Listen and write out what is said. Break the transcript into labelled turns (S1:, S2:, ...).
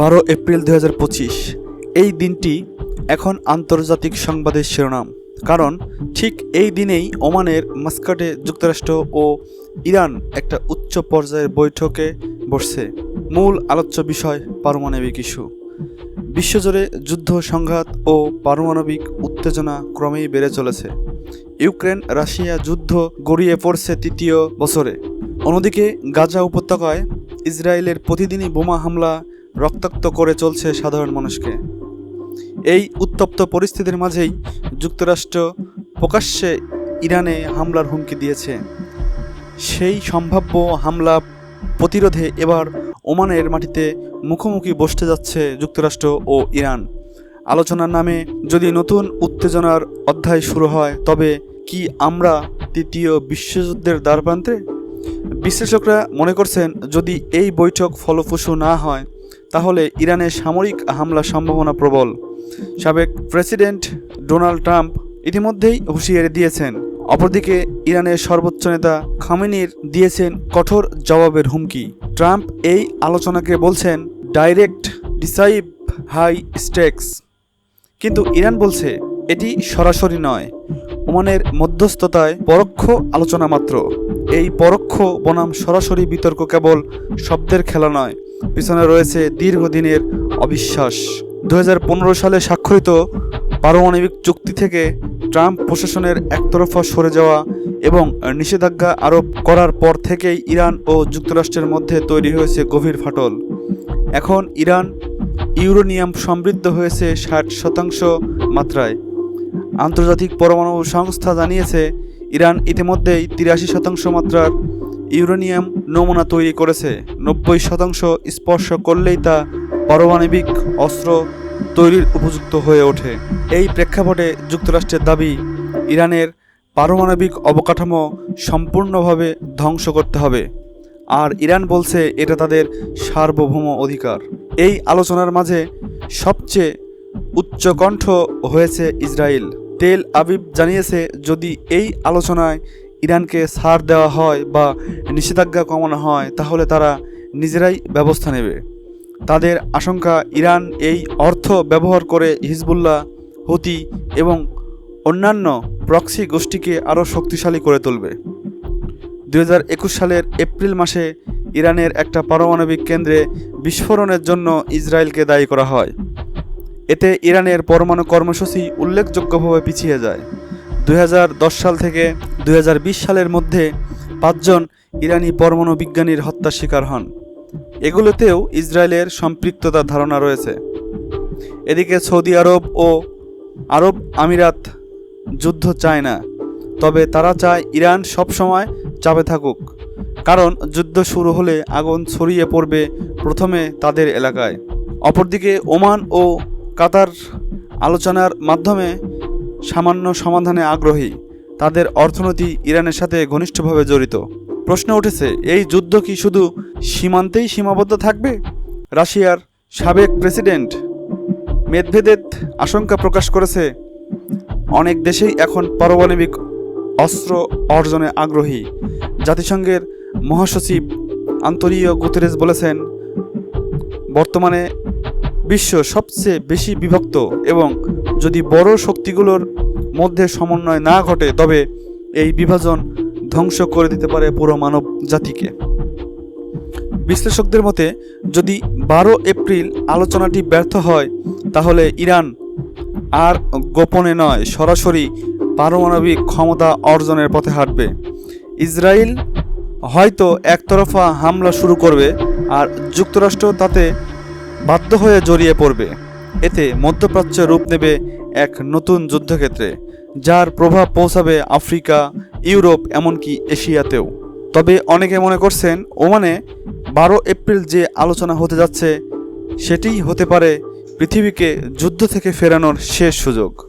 S1: বারো এপ্রিল দু হাজার পঁচিশ। এই দিনটি এখন আন্তর্জাতিক সংবাদের শিরোনাম। কারণ ঠিক এই দিনেই ওমানের মাস্কাটে যুক্তরাষ্ট্র ও ইরান একটা উচ্চ পর্যায়ের বৈঠকে বসছে। মূল আলোচ্য বিষয় পারমাণবিক ইস্যু। বিশ্বজুড়ে যুদ্ধ সংঘাত ও পারমাণবিক উত্তেজনা ক্রমেই বেড়ে চলেছে। ইউক্রেন রাশিয়া যুদ্ধ গড়িয়ে পড়ছে তৃতীয় বছরে। অন্যদিকে গাজা উপত্যকায় ইসরায়েলের প্রতিদিনই বোমা হামলা রক্তাক্ত করে চলছে সাধারণ মানুষকে। এই উত্তপ্ত পরিস্থিতির মাঝেই যুক্তরাষ্ট্র প্রকাশ্যে ইরানে হামলার হুমকি দিয়েছে। সেই সম্ভাব্য হামলা প্রতিরোধে এবার ওমানের মাটিতে মুখোমুখি বসতে যাচ্ছে যুক্তরাষ্ট্র ও ইরান। আলোচনার নামে যদি নতুন উত্তেজনার অধ্যায় শুরু হয়, তবে কি আমরা তৃতীয় বিশ্বযুদ্ধের দ্বারপ্রান্তে? বিশ্লেষকরা মনে করছেন, যদি এই বৈঠক ফলপ্রসূ না হয় তাহলে ইরানের সামরিক হামলার সম্ভাবনা প্রবল। সাবেক প্রেসিডেন্ট ডোনাল্ড ট্রাম্প ইতিমধ্যেই হুঁশিয়ারি দিয়েছেন। অপরদিকে, ইরানের সর্বোচ্চ নেতা খামেনির দিয়েছেন কঠোর জবাবের হুমকি। ট্রাম্প এই আলোচনাকে বলছেন, ডাইরেক্ট ডিসাইভ হাই স্টেক্স। কিন্তু ইরান বলছে, এটি সরাসরি নয়। ওমানের মধ্যস্থতায় পরোক্ষ আলোচনা মাত্র। এই পরোক্ষ বনাম সরাসরি বিতর্ক কেবল শব্দের খেলা নয়। পিছনে রয়েছে দীর্ঘদিনের অবিশ্বাস। দুই হাজার পনেরো সালে স্বাক্ষরিত পারমাণবিক চুক্তি থেকে ট্রাম্প প্রশাসনের একতরফা সরে যাওয়া এবং নিষেধাজ্ঞা আরোপ করার পর থেকেই ইরান ও যুক্তরাষ্ট্রের মধ্যে তৈরি হয়েছে গভীর ফাটল। এখন ইরান ইউরোনিয়াম সমৃদ্ধ হয়েছে ষাট শতাংশ মাত্রায়। আন্তর্জাতিক পরমাণু সংস্থা জানিয়েছে, ইরান ইতিমধ্যেই তিরাশি শতাংশ মাত্রার ইউরেনিয়াম নমুনা তৈরি করেছে। নব্বই শতাংশ স্পর্শ করলেই তা পারমাণবিক অস্ত্র তৈরির উপযুক্ত হয়ে ওঠে। এই প্রেক্ষাপটে যুক্তরাষ্ট্রের দাবি, ইরানের পারমাণবিক অবকাঠামো সম্পূর্ণভাবে ধ্বংস করতে হবে। আর ইরান বলছে এটা তাদের সার্বভৌম অধিকার। এই আলোচনার মাঝে সবচেয়ে উচ্চকণ্ঠ হয়েছে ইসরায়েল। তেল আবিব জানিয়েছে, যদি এই আলোচনায় ইরানকে ছাড় দেওয়া হয় বা নিষেধাজ্ঞা কমানো হয়, তাহলে তারা নিজেরাই ব্যবস্থা নেবে। তাদের আশঙ্কা, ইরান এই অর্থ ব্যবহার করে হিজবুল্লাহ, হুতি এবং অন্যান্য প্রক্সি গোষ্ঠীকে আরও শক্তিশালী করে তুলবে। দু হাজার একুশ সালের এপ্রিল মাসে ইরানের একটা পারমাণবিক কেন্দ্রে বিস্ফোরণের জন্য ইসরায়েলকে দায়ী করা হয়। এতে ইরানের পরমাণু কর্মসূচি উল্লেখযোগ্যভাবে পিছিয়ে যায়। দু হাজার দশ সাল থেকে দু হাজার বিশ সালের মধ্যে পাঁচজন ইরানি পরমাণু বিজ্ঞানীর হত্যার শিকার হন। এগুলোতেও ইসরায়েলের সম্পৃক্ততার ধারণা রয়েছে। এদিকে সৌদি আরব ও আরব আমিরাত যুদ্ধ চায় না, তবে তারা চায় ইরান সবসময় চাপে থাকুক, কারণ যুদ্ধ শুরু হলে আগুন ছড়িয়ে পড়বে প্রথমে তাদের এলাকায়। অপরদিকে ওমান ও কাতার আলোচনার মাধ্যমে সামান্য সমাধানে আগ্রহী। তাদের অর্থনীতি ইরানের সাথে ঘনিষ্ঠভাবে জড়িত। প্রশ্ন উঠেছে, এই যুদ্ধ কি শুধু সীমান্তেই সীমাবদ্ধ থাকবে? রাশিয়ার সাবেক প্রেসিডেন্ট মেদভেদেব আশঙ্কা প্রকাশ করেছে, অনেক দেশেই এখন পারমাণবিক অস্ত্র অর্জনে আগ্রহী। জাতিসংঘের মহাসচিব আন্তরিয় গুতেরেস বলেছেন, বর্তমানে বিশ্ব সবচেয়ে বেশি বিভক্ত এবং যদি বড় শক্তিগুলোর মধ্যে সমন্বয় না ঘটে, তবে এই বিভাজন ধ্বংস করে দিতে পারে পুরো মানব জাতিকে। বিশ্লেষকদের মতে, যদি বারো এপ্রিল আলোচনাটি ব্যর্থ হয়, তাহলে ইরান আর গোপনে নয়, সরাসরি পারমাণবিক ক্ষমতা অর্জনের পথে হাঁটবে। ইসরায়েল হয়তো একতরফা হামলা শুরু করবে আর যুক্তরাষ্ট্র তাতে বাধ্য হয়ে জড়িয়ে পড়বে। এতে মধ্যপ্রাচ্য রূপ নেবে এক নতুন যুদ্ধক্ষেত্রে, যার প্রভাব পৌঁছাবে আফ্রিকা, ইউরোপ, এমনকি এশিয়াতেও। তবে অনেকে মনে করছেন, ওমানে বারো এপ্রিল যে আলোচনা হতে যাচ্ছে, সেটিই হতে পারে পৃথিবীকে যুদ্ধ থেকে ফেরানোর শেষ সুযোগ।